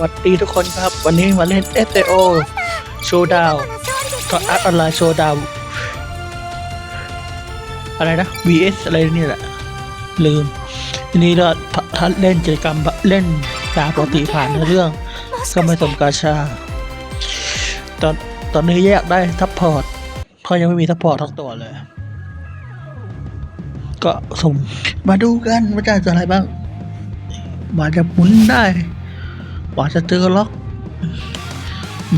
วัสดีทุกคนครับ วันนี้มาเล่น SAO โชว์ดาวก็อัพออนไลน์โชว์ดาวอะไรนะ VS อะไรนี่แหละ ลืมทีนี้เราถ้าเล่นกิจกรรมเล่นตามปกติผ่านในเรื่อง ก็ไม่สมกาชา ตอนตอนนี้แยกได้ทัพพอร์ตเพราะยังไม่มีทัพพอร์ตทั้งตัวเลย ก็ส่งมาดูกันว่าจะอะไรบ้างว่าจะหมุนได้ ว่าจะเจอล็อก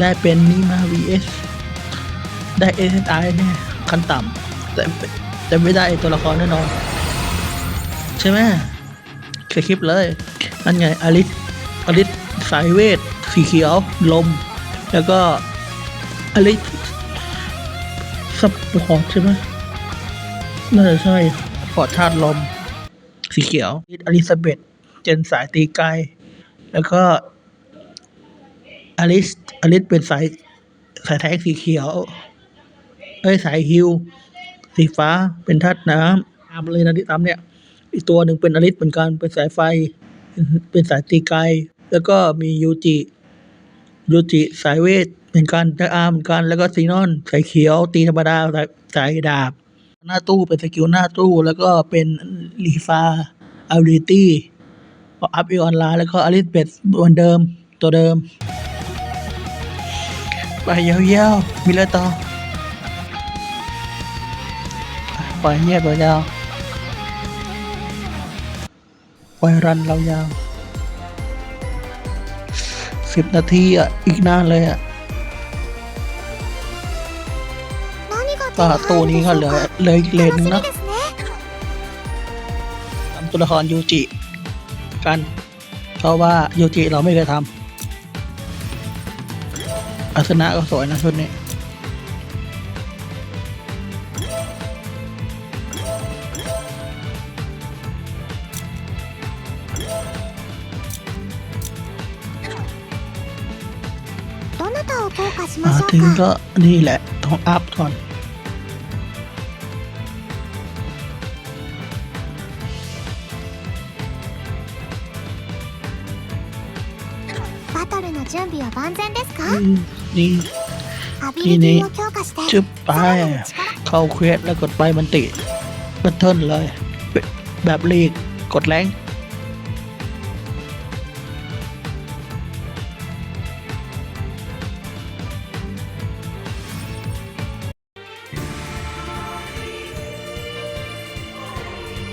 ได้เป็นนี้มา vs ได้ SSI เนี่ยขั้นต่ำแต่แต่ไม่ได้ตัวละครแน่นอน ใช่ไหมคลิปเลยนั่นไงอลิสอลิสสายเวท สีเขียว ลม แล้วก็อลิสซับพอร์ตใช่ไหมน่าจะใช่พอร์ตธาตุลม สีเขียวอลิซาเบธเจนสายตีไกล แล้วก็ อลิส อลิสเป็นสายสายแท็กสีเขียว เอ้ยสายฮิว สีฟ้าเป็นธาตุน้ำตามเลยนะที่ตามเนี่ย อีกตัวหนึ่งเป็นอลิสเหมือนกันเป็นสายไฟ เป็นสายตีไกล แล้วก็มียูจิยูจิสายเวทเหมือนกันแต่อาร์มเหมือนกันแล้วก็ซีนอนสายเขียว ตีธรรมดาสายสายดาบ หน้าตู้เป็นสกิลหน้าตู้ แล้วก็เป็นลีฟาอาริตี้อัพอีออนไลน์แล้วก็อลิสเบตเหมือนเดิมตัวเดิม ไปยาวๆมีอะไรต่อปล่อยเงียบยาวๆปรันเรายาวสิบนาทีอะ อีกนานเลยอะก็ตู้นี้ก็เหลือเลยเลนหนึงนะทำตัวละครยูจิ กัน เพราะว่ายูจิเราไม่เคยทำ อาสนะก็สวยนะชุดนี้มาถึงก็นี่แหละ ต้องอัพก่อน バトルの準備は万全ですか อืมนี่ アビリティを強化して ชึบไป さらなる力 เข้าเควสแล้วกดไปมันติบัตเทิลเลย แบบลีก กดแรง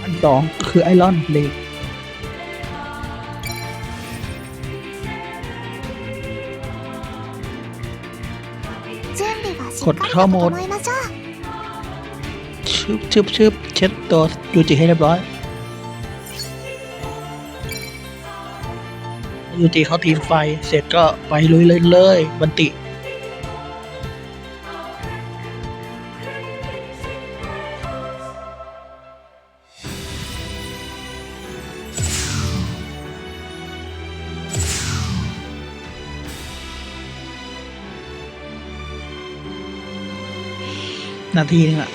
อันสองคือไอรอนลีก กดเข้าโหมดชึบชึบชึบเช็ดตัวยูจิให้เรียบร้อยยูจิเขาทีมไฟ เสร็จก็ไปลุยเลยเลยบันติ นาทีนึงอะ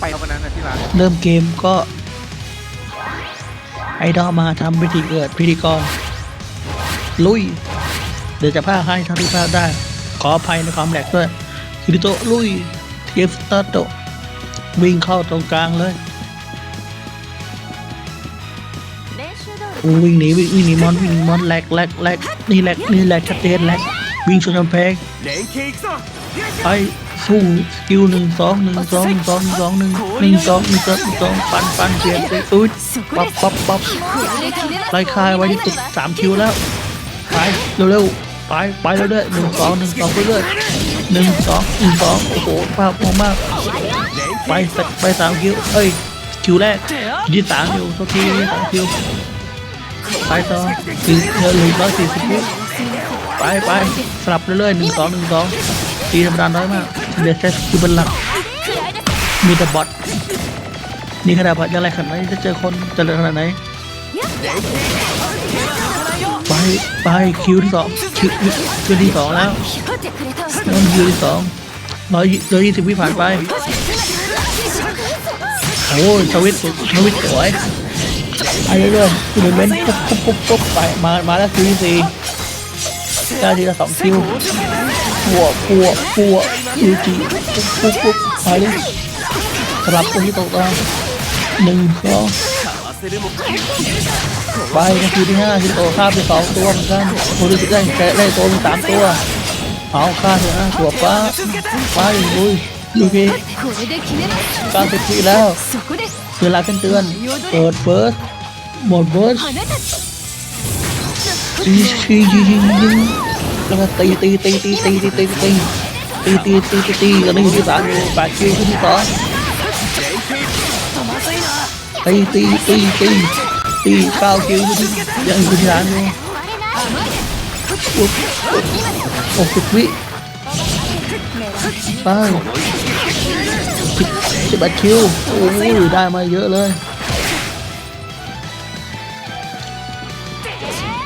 ไปเอาวันนั้นนะที่ร้านเริ่มเกมก็ ไอดอลมาทำพิธีเกิดพิธีกร ลุย เดี๋ยวจะพาให้เท่าที่พาได้ ขออภัยในความแหลกด้วยคิริโตะลุย เทียฟสตาร์โต วิ่งเข้าตรงกลางเลยวิ่งหนีวิ่งหนีมอนวิ่งหนีมอนแหลกแหลกแหลกนี่แหลกนี่แหลกชัดเจนแหลกวิ่งชนกำแพงไปสู้สกิลหนึ่งสองหนึ่งสองหนึ่งสองหนึ่งสองหนึ่งหนึ่งสองหนึ่งสองสองปันปันเสียไปอุ้ยปับปับปับไล่คายไว้ที่สุดสามคิวแล้วไปเร็วๆไปไปแล้วด้วหนึ่งสองหนึ่งสองไปเรื่อยหนึ่งสองหนึ่งสองโอ้โหภาพมาก ไปไปสามคิวเอ้ยคิวแรกยี่สามอยู่สักทีสามคิวไปต่อถึงเธอหนึ่งร้อยสี่สิบคิวไปไปสลับเรื่อยๆหนึ่งสองหนึ่งสองตีธรรมดาน้อยมากเดสเซสคือเป็นหลักมีแต่บอทนี่ขนาดบอทยังไรขนาดนี้จะเจอคนจะเลือขนาดไหนไปไปคิวที่สองคิวคิวที่สองแล้วนั่นคิวที่สองร้อยร้อยยี่สิบวิผ่านไป โอ้ยชวิตชวิตสวยไปเรื่อยๆคุณเบนปุ๊บปุ๊บปุ๊บปุ๊บไปมามาแล้วคิวที่สี่ได้ทีละสองคิวปัวปัวปัวคิวจีปุ๊บปุ๊บปุ๊บไปเลยสลับตัวที่ตกตางหนึ่งสองไปนาทีที่ห้าที่โตฆ่าไปสองตัวเหมือนกันโมดูสิได้แกได้โตเป็นสามตัวเอาฆ่าเถอะนะตัวป้าไปลุย ดูพี่กลางสิบวิแล้วเวลาเตือนเตือนเปิดเบิร์สหมดเบิร์สชีชีชีชีแล้วก็ตีตีตีตีตีตีตีตีตีตีตีตีตีตอนนี้อยู่ที่สามอยู่แปดคิวขึ้นที่สองตีตีตีตีตีเก้าคิวยังอยู่ที่สามอยู่โอ้โหสิบวิไป สิบแปดคิวโอ้ยได้มาเยอะเลย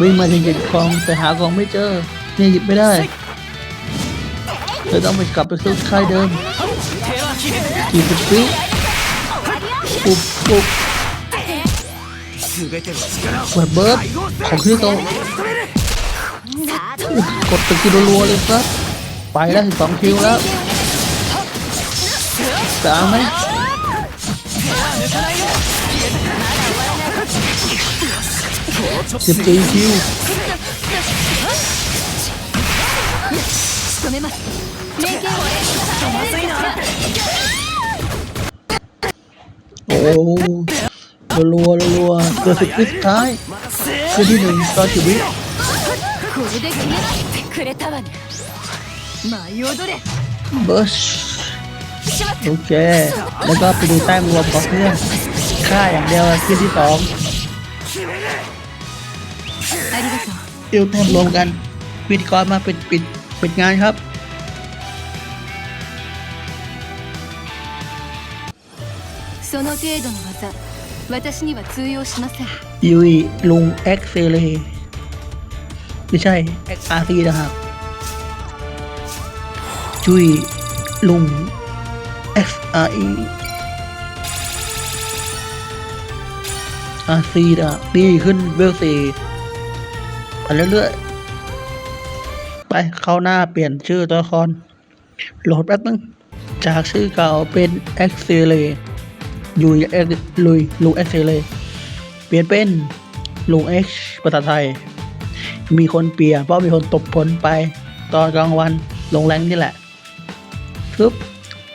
วิ่งมาถึงหยิบกองแต่หากองไม่เจอเนี่ยหยิบไม่ได้เธอต้องไปกลับไปซื้อค่ายเดิมกี่สิบปีปุ๊บปุ๊บเปิดเบิร์ดของที่โตกดตึกที่รัวๆเลยครับไปแล้วสองคิวแล้ว さまสิบสี่คิวโอ้รัวรัวเกิดสุดที่ท้ายคือที่หนึ่งตอนชีวิตเบิร์ช โอเค แล้วก็ไปดูแต้มรวมของเพื่อนค่าอย่างเดียวที่ที่สอง ありがとう เดียวแต้มรวมกันพิธีกรมาปิดปิดปิดงานครับ その程度の技私には通用しません ยุยลุงเอ็กเซเลไม่ใช่เอ็กอาร์ซีนะครับจุยลุง X R E R C นะดีขึ้นเวลสี่ไปเรื่อยๆ ไปเข้าหน้าเปลี่ยนชื่อตัวละคร โหลดแป๊บนึง จากชื่อเก่าเป็น X เซเลยุยเอ็กลุยลุง X เซเลเปลี่ยนเป็นลุง X ภาษาไทย มีคนเปลี่ยนเพราะมีคนตบผลไปตอนกลางวันลงแรงนี่แหละปึ๊บ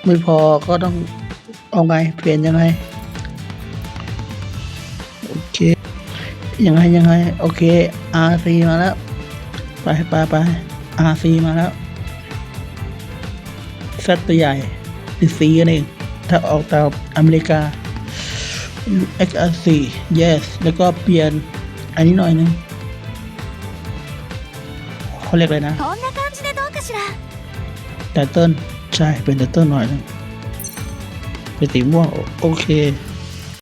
ไม่พอก็ต้องเอาไง เปลี่ยนยังไง โอเค ยังไงยังไง โอเค RC มาแล้ว ไปไปไป RC มาแล้วเซตตัวใหญ่ดิซีกันเอง ถ้าออกตาวอเมริกา XRC yes แล้วก็เปลี่ยน อันนี้หน่อยนึงเขาเรียกเลยนะแต่เติ้น ใช่เป็นเดตเตอร์หน่อยนึงเป็นสีม่วงโอเค